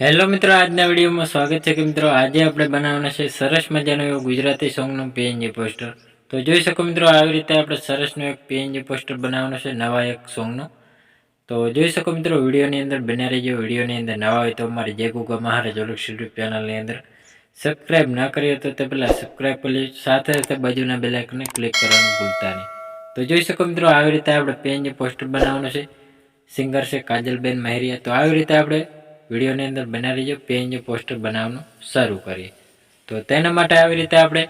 Hello મિત્રો, આજના વિડીયોમાં સ્વાગત છે કે મિત્રો, આજે આપણે બનાવવાના છે સરસ મજાનું એવું ગુજરાતી સોંગનું પીએનજી પોસ્ટર તો જોઈ શકો મિત્રો, આવી રીતે આપણે સરસનું એક પીએનજી પોસ્ટર બનાવવાનું છે, નવા એક સોંગનું. તો જોઈ શકો મિત્રો, વિડીયોની અંદર બને રહીજો. વિડીયોની અંદર નવા હોય તો અમારી જે ગુગા મહારાજ ઓલક યુટ્યુબ ચેનલની અંદર સબસ્ક્રાઈબ ના કરીએ તો તે પહેલાં સબસ્ક્રાઈબ કરી સાથે સાથે બાજુના બેલાઇકને ક્લિક કરવાનું ભૂલતા નહીં. તો જોઈ શકો મિત્રો, આવી રીતે આપણે પીએનજી પોસ્ટર બનાવવાનું છે. સિંગર છે કાજલબેન મહેરિયા. તો આવી રીતે આપણે વિડીયોની અંદર બનાવી રહીજો પીએનજી પોસ્ટર બનાવવાનું શરૂ કરીએ. તો તેના માટે આવી રીતે આપણે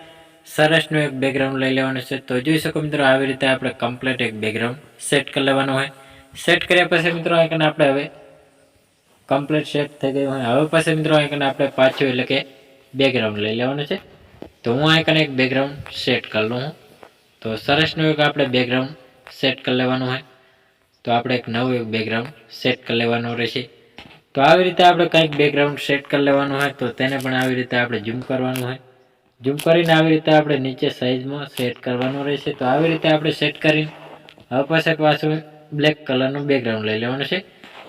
સરસનું એક બેકગ્રાઉન્ડ લઈ લેવાનું છે. તો જોઈ શકો મિત્રો, આવી રીતે આપણે કમ્પ્લીટ એક બેકગ્રાઉન્ડ સેટ કરી લેવાનું હોય. સેટ કર્યા પછી મિત્રો, અહીં કને આપણે હવે કમ્પ્લીટ સેટ થઈ ગયું હોય. હવે પછી મિત્રો, અહીં કને આપણે પાછું એટલે કે બેકગ્રાઉન્ડ લઈ લેવાનું છે. તો હું અહીં એક બેકગ્રાઉન્ડ સેટ કરી લઉં તો સરસનું એક આપણે બેકગ્રાઉન્ડ સેટ કરી લેવાનું હોય. તો આપણે એક નવું એક બેકગ્રાઉન્ડ સેટ કરી લેવાનું રહેશે. તો આવી રીતે આપણે કંઈક બેકગ્રાઉન્ડ સેટ કરી લેવાનું હોય તો તેને પણ આવી રીતે આપણે ઝૂમ કરવાનું હોય. ઝૂમ કરીને આવી રીતે આપણે નીચે સાઈઝમાં સેટ કરવાનું રહેશે. તો આવી રીતે આપણે સેટ કરીને હવે પાછળ પાછું બ્લેક કલરનું બેકગ્રાઉન્ડ લઈ લેવાનું છે.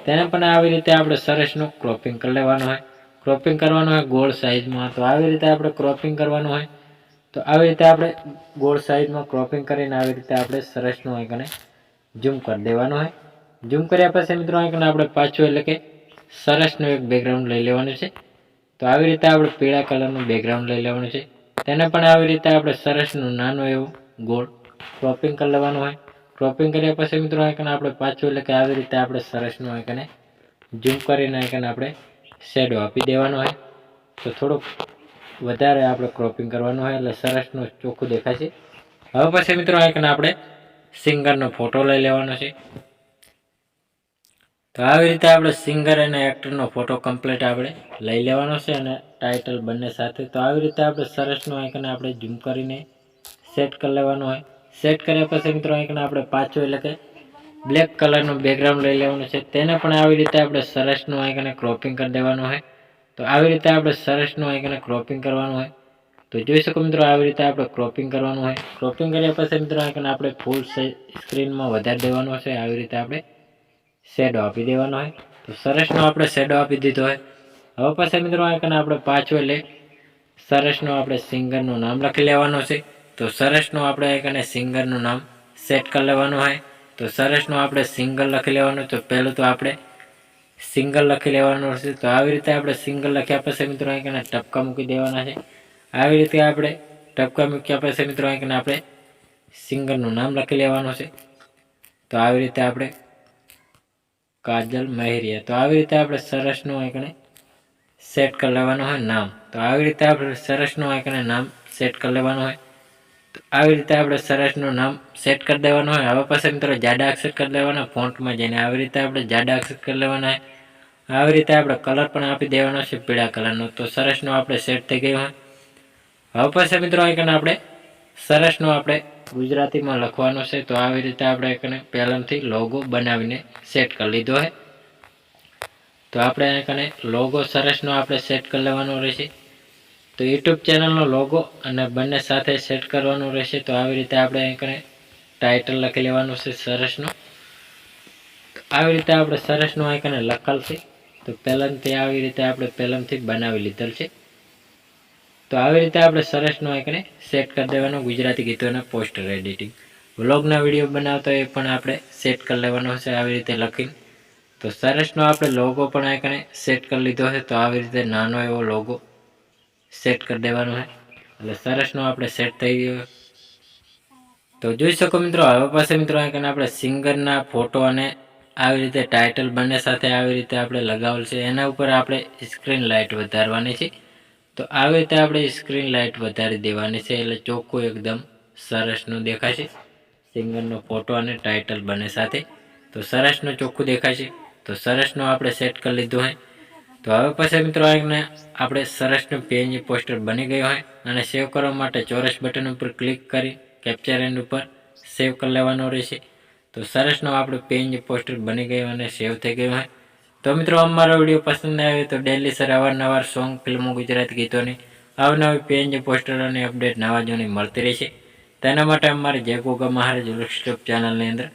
તેને પણ આવી રીતે આપણે સરસનું ક્રોપિંગ કરી લેવાનું હોય. ક્રોપિંગ કરવાનું હોય ગોળ સાઈઝમાં તો આવી રીતે આપણે ક્રોપિંગ કરવાનું હોય. તો આવી રીતે આપણે ગોળ સાઈઝમાં ક્રોપિંગ કરીને આવી રીતે આપણે સરસનું હોય કને ઝૂમ કરી દેવાનું હોય. ઝૂમ કર્યા પછી મિત્રો અહીં કને આપણે પાછું એટલે કે સરસનું એક બેકગ્રાઉન્ડ લઈ લેવાનું છે. તો આવી રીતે આપણે પીળા કલરનું બેકગ્રાઉન્ડ લઈ લેવાનું છે. તેને પણ આવી રીતે આપણે સરસનું નાનું એવું ગોળ ક્રોપિંગ કરી લેવાનું હોય. ક્રોપિંગ કર્યા પછી મિત્રો અહીં આપણે પાછું એટલે કે આવી રીતે આપણે સરસનું અહીં કને ઝૂમ કરીને અહીં આપણે શેડો આપી દેવાનો હોય. તો થોડુંક વધારે આપણે ક્રોપિંગ કરવાનું હોય એટલે સરસનું ચોખ્ખું દેખાશે હવે પછી મિત્રો અહીં આપણે સિંગરનો ફોટો લઈ લેવાનો છે. તો આવી રીતે આપણે સિંગર અને એક્ટરનો ફોટો કમ્પ્લીટ આપણે લઈ લેવાનો છે અને ટાઇટલ બંને સાથે. તો આવી રીતે આપણે સરસનું આઇકન આપણે ઝૂમ કરીને સેટ કરી લેવાનું હોય. સેટ કર્યા પછી મિત્રો આઇકન આપણે પાછું એટલે કે બ્લેક કલરનું બેકગ્રાઉન્ડ લઈ લેવાનું છે. તેને પણ આવી રીતે આપણે સરસનું આઇકને ક્રોપિંગ કરી દેવાનું હોય. તો આવી રીતે આપણે સરસનું આઇકને ક્રોપિંગ કરવાનું હોય. તો જોઈ શકો મિત્રો આવી રીતે આપણે ક્રોપિંગ કરવાનું હોય. ક્રોપિંગ કર્યા પછી મિત્રો આંકને આપણે ફૂલ સ્ક્રીનમાં વધારી દેવાનું છે. આવી રીતે આપણે શેડો આપી દેવાનો હોય. તો સરસનો આપણે શેડો આપી દીધો હોય. હવે પછી મિત્રો અહીં આપણે પાછો એટલે સરસનો આપણે સિંગરનું નામ લખી લેવાનું છે. તો સરસનું આપણે અહીં સિંગરનું નામ સેટ કરી લેવાનું હોય. તો સરસનું આપણે સિંગલ લખી લેવાનું. તો પહેલું તો આપણે સિંગલ લખી લેવાનું છે તો આવી રીતે આપણે સિંગલ લખ્યા પછી મિત્રો અને ટપકા મૂકી દેવાના છે. આવી રીતે આપણે ટપકા મૂક્યા પછી મિત્રો અહીં આપણે સિંગરનું નામ લખી લેવાનું છે. તો આવી રીતે આપણે કાજલ મહેરિયા. તો આવી રીતે આપણે સરસનું આંકણે સેટ કરી લેવાનું હોય નામ. તો આવી રીતે આપણે સરસનું આંકણે નામ સેટ કરી લેવાનું હોય. તો આવી રીતે આપણે સરસનું નામ સેટ કરી દેવાનું હોય. હવે પછી મિત્રો જાડા અક્ષર કરી લેવાના ફોન્ટમાં જઈને આવી રીતે આપણે જાડા અક્ષર કરી લેવાના હોય. આવી રીતે આપણે કલર પણ આપી દેવાનો છે પીળા કલરનો તો સરસનું આપણે સેટ થઈ ગયું હોય. હવે પછી મિત્રો આંકણે આપણે સરસનું આપણે ગુજરાતીમાં લખવાનું છે, તો આવી રીતે આપણે કને પહેલાંથી લોગો બનાવીને સેટ કરી લીધો છે. તો આપણે કને લોગો સરસનો આપણે સેટ કરી લેવાનો રહેશે. તો યુટ્યુબ ચેનલનો લોગો અને બંને સાથે સેટ કરવાનો રહેશે, તો આવી રીતે આપણે કને ટાઇટલ લખી લેવાનું છે સરસનું. આવી રીતે આપણે સરસનું આઈકને લખેલ છે. તો પહેલાંથી આવી રીતે આપણે પહેલાંથી બનાવી લીધેલ છે. તો આવી રીતે આપણે સરસનો એકને સેટ કરી દેવાનો ગુજરાતી ગીતોના પોસ્ટર એડિટિંગ વ્લોગના વીડિયો બનાવતો એ પણ આપણે સેટ કરી લેવાનો છે આવી રીતે લખીને. તો સરસનો આપણે લોગો પણ એકને સેટ કરી લીધો છે તો આવી રીતે નાનો એવો લોગો સેટ કરી દેવાનો છે એટલે સરસનો આપણે સેટ થઈ ગયો તો જોઈ શકો મિત્રો, હવે પાસે મિત્રો એકને આપણે સિંગરના ફોટો અને આવી રીતે ટાઇટલ બંને સાથે આવી રીતે આપણે લગાવેલ છે. એના ઉપર આપણે સ્ક્રીન લાઇટ વધારવાની છે. તો આવી રીતે આપણે સ્ક્રીન લાઇટ વધારી દેવાની છે, એટલે ચોખ્ખું એકદમ સરસનું દેખાશે સિંગરનો ફોટો અને ટાઇટલ બંને સાથે. તો સરસનું ચોખ્ખું દેખાશે તો સરસનું આપણે સેટ કરી લીધું હોય. તો હવે પછી મિત્રો આને આપણે સરસનું પીએનજી પોસ્ટર બની ગયું હોય અને સેવ કરવા માટે ચોરસ બટન ઉપર ક્લિક કરી કેપ્ચર એન્ડ ઉપર સેવ કરી લેવાનું રહેશે. તો સરસનું આપણું પીએનજી પોસ્ટર બની ગયું અને સેવ થઈ ગયું હોય. તો મિત્રો અમારો વીડિયો પસંદ આવ્યો તો ડેલી સર અવારનવાર સોંગ ફિલ્મો ગુજરાતી ગીતોની અવનવી પીએનજી પોસ્ટર અને અપડેટ નવા જૂની મળતી રહેશે તેના માટે અમારે જય મહારાજ યુટ્યુબ ચેનલની અંદર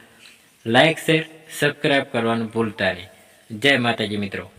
લાઇક શેર સબસ્ક્રાઈબ કરવાનું ભૂલતા નહીં. જય માતાજી મિત્રો.